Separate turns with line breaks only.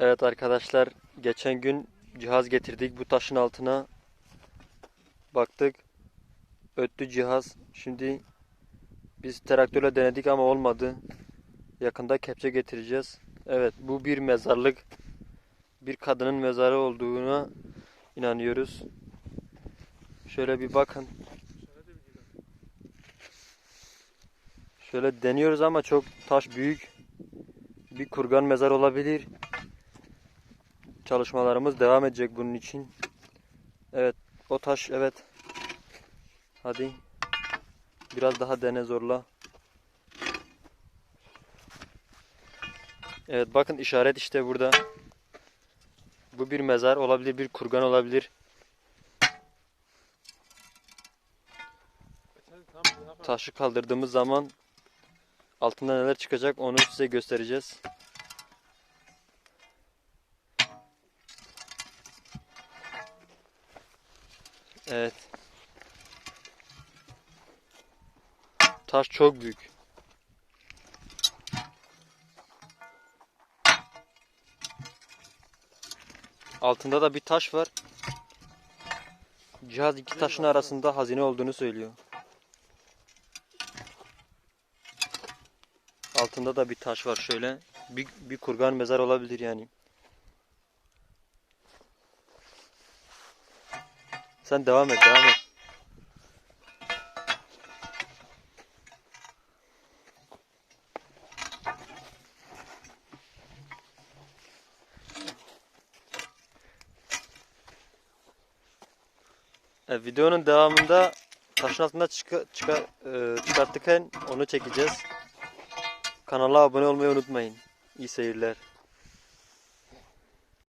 Evet arkadaşlar geçen gün cihaz getirdik bu taşın altına baktık. Öttü cihaz. Şimdi biz traktörle denedik ama olmadı. Yakında kepçe getireceğiz. Evet bu bir mezarlık. Bir kadının mezarı olduğuna inanıyoruz. Şöyle bir bakın. Şöyle deniyoruz ama çok taş büyük. Bir kurgan mezar olabilir Çalışmalarımız devam edecek bunun için. Evet, o taş evet. Hadi. Biraz daha dene zorla. Evet bakın işaret işte burada. Bu bir mezar olabilir, bir kurgan olabilir. Taşı kaldırdığımız zaman altında neler çıkacak onu size göstereceğiz. Evet. Taş çok büyük. Altında da bir taş var. Cihaz iki taşın arasında hazine olduğunu söylüyor. Altında da bir taş var şöyle. Bir, bir kurgan mezar olabilir yani. Sen devam et, devam et. E, videonun devamında taşın altında çıka, çıka, e, çıkartırken onu çekeceğiz. Kanala abone olmayı unutmayın. İyi seyirler.